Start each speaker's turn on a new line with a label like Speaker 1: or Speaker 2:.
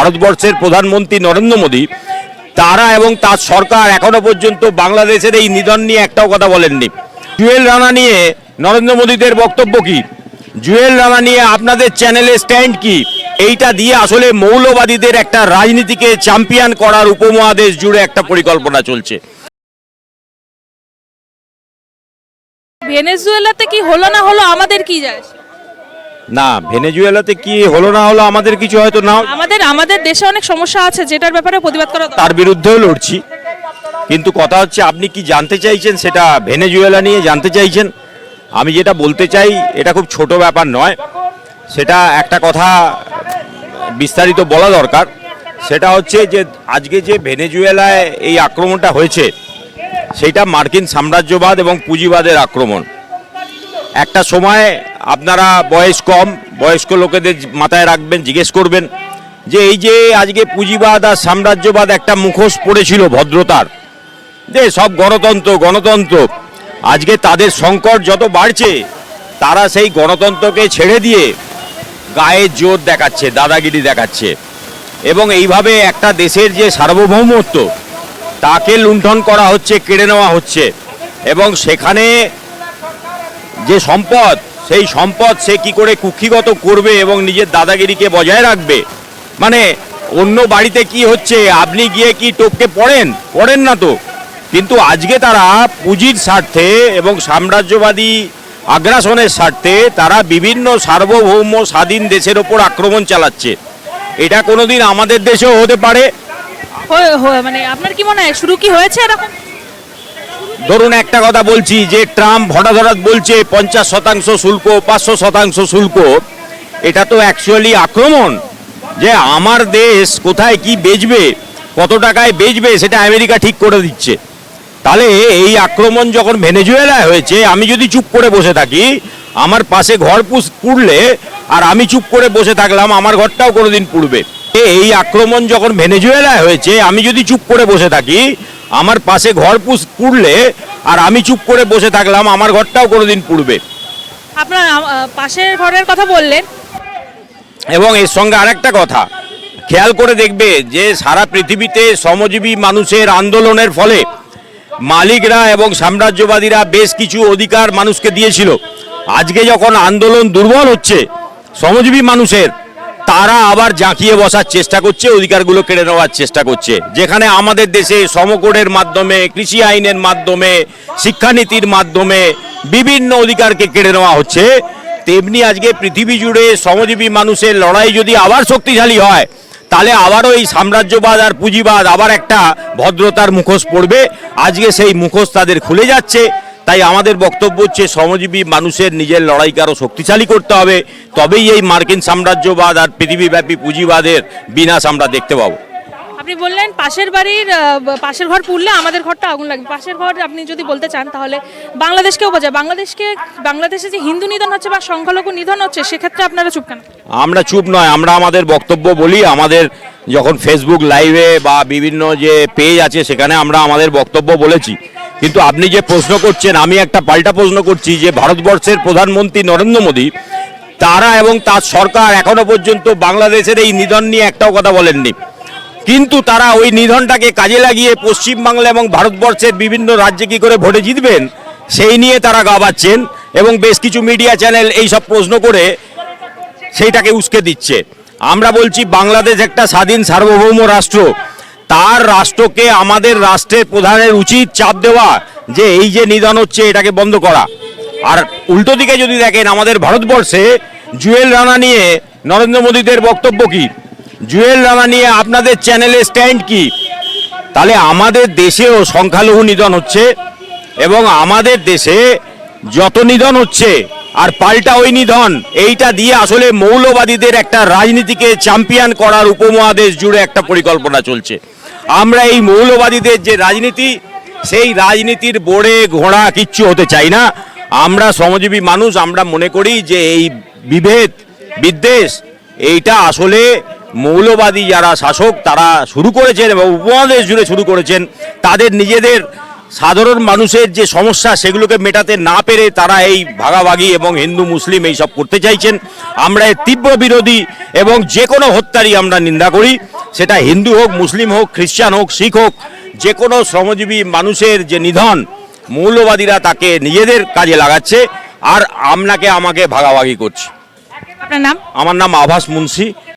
Speaker 1: ভারতবর্ষের প্রধানমন্ত্রী নরেন্দ্র মোদী, তারা এবং তার সরকার এখনও পর্যন্ত বাংলাদেশের এই নিধন নিয়ে একটাও কথা বলেননি। জুয়েল রানা নিয়ে নরেন্দ্র মোদীদের বক্তব্য কি? জুয়েল রানা নিয়ে আপনাদের চ্যানেলে স্ট্যান্ড কি? এইটা দিয়ে আসলে মৌলবাদীদের একটা রাজনীতিকে চ্যাম্পিয়ন করার উপমহাদেশ জুড়ে একটা পরিকল্পনা চলছে।
Speaker 2: ভেনেজুয়েলাতে কি হলো না হলো, আমাদের কি যায়?
Speaker 1: না ভেনেজুয়েলাতে কি হলো না হলো আমাদের কিছু হয়তো না
Speaker 2: আমাদের আমাদের দেশে অনেক সমস্যা আছে যেটার ব্যাপারে প্রতিবাদ করা
Speaker 1: তার বিরুদ্ধেও লড়ছি। কিন্তু কথা হচ্ছে আপনি কি জানতে চাইছেন? সেটা ভেনেজুয়েলা নিয়ে জানতে চাইছেন? আমি যেটা বলতে চাই এটা খুব ছোট ব্যাপার নয়। সেটা একটা কথা বিস্তারিত বলা দরকার। সেটা হচ্ছে যে আজকে যে ভেনেজুয়েলায় এই আক্রমণটা হয়েছে সেটা মার্কিন সাম্রাজ্যবাদ এবং পুঁজিবাদের আক্রমণ। একটা সময় আপনারা বয়স কম বয়স্ক লোকেদের মাথায় রাখবেন, জিজ্ঞেস করবেন যে এই যে আজকে পুঁজিবাদ আর সাম্রাজ্যবাদ একটা মুখোশ পড়েছিল ভদ্রতার, যে সব গণতন্ত্র গণতন্ত্র, আজকে তাদের সংকট যত বাড়ছে, তারা সেই গণতন্ত্রকে ছেড়ে দিয়ে গায়ের জোর দেখাচ্ছে, দাদাগিরি দেখাচ্ছে। এবং এইভাবে একটা দেশের যে সার্বভৌমত্ব, তাকে লুণ্ঠন করা হচ্ছে, কেড়ে নেওয়া হচ্ছে। এবং সেখানে যে সম্পদ সেই সম্পদ সে কি করে কুক্ষিগত করবে এবং নিজের দাদাগিরিকে বজায় রাখবে? মানে অন্য বাড়িতে কি হচ্ছে? আপনি গিয়ে কি টোপকে পড়েন? পড়েন না তো। কিন্তু আজকে তারা পুঁজির স্বার্থে এবং সাম্রাজ্যবাদী আগ্রাসনের স্বার্থে তারা বিভিন্ন সার্বভৌম স্বাধীন দেশের ওপর আক্রমণ চালাচ্ছে। এটা কোনোদিন আমাদের দেশেও হতে পারে।
Speaker 2: মানে আপনার কি মনে হয়, শুরু কি হয়েছে এরকম?
Speaker 1: ধরুন একটা কথা বলছি, যে ট্রাম্প হঠাৎ হঠাৎ বলছে পঞ্চাশ শতাংশ শুল্ক, পাঁচশো শতাংশ শুল্ক, এটা তো অ্যাকচুয়ালি আক্রমণ। যে আমার দেশ কোথায় কি বেচবে, কত টাকায় বেচবে, সেটা আমেরিকা ঠিক করে দিচ্ছে। তাহলে এই আক্রমণ যখন ভেনেজুয়েলায় হয়েছে, আমি যদি চুপ করে বসে থাকি, আমার পাশে ঘর পুড়লে, আর আমি চুপ করে বসে থাকলাম, আমার ঘরটাও কোনোদিন পুড়বে। এই আক্রমণ যখন ভেনেজুয়েলায় হয়েছে, আমি যদি চুপ করে বসে থাকি আমার পাশে ঘর পুড়লে আর আমি চুপ করে বসে থাকলাম আমার ঘরটাও কোনোদিন পুড়বে।
Speaker 2: আপনার পাশের ঘরের কথা বললেন।
Speaker 1: এবং এর সঙ্গে আরেকটা কথা খেয়াল করে দেখবে যে সারা পৃথিবীতে শ্রমজীবী মানুষের আন্দোলনের ফলে মালিকরা এবং সাম্রাজ্যবাদীরা বেশ কিছু অধিকার মানুষকে দিয়েছিল। আজকে যখন আন্দোলন দুর্বল হচ্ছে শ্রমজীবী মানুষের তারা আবার জাঁকিয়ে বসার চেষ্টা করছে, অধিকারগুলো কেড়ে নেওয়ার চেষ্টা করছে। যেখানে আমাদের দেশে সমকোডের মাধ্যমে, কৃষি আইনের মাধ্যমে, শিক্ষানীতির মাধ্যমে বিভিন্ন অধিকারকে কেড়ে নেওয়া হচ্ছে, তেমনি আজকে পৃথিবী জুড়ে শ্রমজীবী মানুষের লড়াই যদি আবার শক্তিশালী হয়, তাহলে আবারও এই সাম্রাজ্যবাদ আর পুঁজিবাদ আবার একটা ভদ্রতার মুখোশ পড়বে। আজকে সেই মুখোশ তাদের খুলে যাচ্ছে। তাই আমাদের বক্তব্য হচ্ছে শ্রমজীবী মানুষের নিজের লড়াইকে আরও শক্তিশালী করতে হবে। তবেই এই মার্কিন সাম্রাজ্যবাদ আর পৃথিবীব্যাপী পুঁজিবাদের বিনাশ আমরা দেখতে পাবো।
Speaker 2: আপনি বললেন পাশের বাড়ির পাশের ঘর পুড়লে আমাদের ঘরটা আগুন লাগবে। পাশের ঘর আপনি যদি বলতে চান তাহলে বাংলাদেশকেও বোঝায়। বাংলাদেশকে বাংলাদেশে যে হিন্দু নিধন হচ্ছে বা সংখ্যালঘু নিধন হচ্ছে সেক্ষেত্রে আপনারা চুপ কেন?
Speaker 1: আমরা চুপ নয় আমরা আমাদের বক্তব্য বলি আমাদের যখন ফেসবুক লাইভে বা বিভিন্ন যে পেজ আছে সেখানে আমরা আমাদের বক্তব্য বলেছি। কিন্তু আপনি যে প্রশ্ন করছেন, আমি একটা পাল্টা প্রশ্ন করছি যে ভারতবর্ষের প্রধানমন্ত্রী নরেন্দ্র মোদী, তারা এবং তার সরকার এখনও পর্যন্ত বাংলাদেশের এই নিধন নিয়ে একটাও কথা বলেননি। কিন্তু তারা ওই নিধনটাকে কাজে লাগিয়ে পশ্চিমবাংলা এবং ভারতবর্ষের বিভিন্ন রাজ্যে কি করে ভোটে জিতবেন, সেই নিয়ে তারা গাবাচ্ছেন এবং বেশ কিছু মিডিয়া চ্যানেল এই সব প্রশ্ন করে সেইটাকে উস্কে দিচ্ছে। আমরা বলছি, বাংলাদেশ একটা স্বাধীন সার্বভৌম রাষ্ট্র। তার রাষ্ট্রকে আমাদের রাষ্ট্রের প্রধানের উচিত চাপ দেওয়া, যে এই যে নিধন হচ্ছে, এটাকে বন্ধ করা। আর উল্টো দিকে যদি দেখেন, আমাদের ভারতবর্ষে জুয়েল রানা নিয়ে নরেন্দ্র মোদীদের বক্তব্য কি? জুয়েল রানা নিয়ে আপনাদের চ্যানেলের স্ট্যান্ড কি? তাহলে আমাদের দেশেও সংখ্যালঘু নিধন হচ্ছে, এবং আমাদের দেশে যত নিধন হচ্ছে, আর পাল্টা ওই নিধন এইটা দিয়ে আসলে মৌলবাদীদের একটা রাজনীতিকে চ্যাম্পিয়ন করার উপমহাদেশ জুড়ে একটা পরিকল্পনা চলছে। আমরা এই মৌলবাদীদের যে রাজনীতি, সেই রাজনীতির বোড়ে ঘোড়া কিচ্ছু হতে চাই না। আমরা শ্রমজীবী মানুষ, আমরা মনে করি যে এই বিভেদ, বিদ্বেষ, এইটা আসলে মৌলবাদী যারা শাসক, তারা শুরু করেছেন এবং উপমহাদেশ জুড়ে শুরু করেছেন। তাদের নিজেদের সাধারণ মানুষের যে সমস্যা, সেগুলোকে মেটাতে না পেরে তারা এই ভাগাভাগি এবং হিন্দু, মুসলিম এই সব করতে চাইছেন। আমরা এর তীব্র বিরোধী এবং যে কোনো হত্যারই আমরা নিন্দা করি। সেটা হিন্দু হোক মুসলিম হোক খ্রিস্টান হোক শিখ হোক যে কোনো শ্রমজীবী মানুষের যে নিধন মৌলবাদীরা তাকে নিজেদের কাজে লাগাচ্ছে আর আপনাকে আমাকে ভাগাভাগি করছে।
Speaker 2: আপনার নাম?
Speaker 1: আমার নাম আভাস মুন্সি।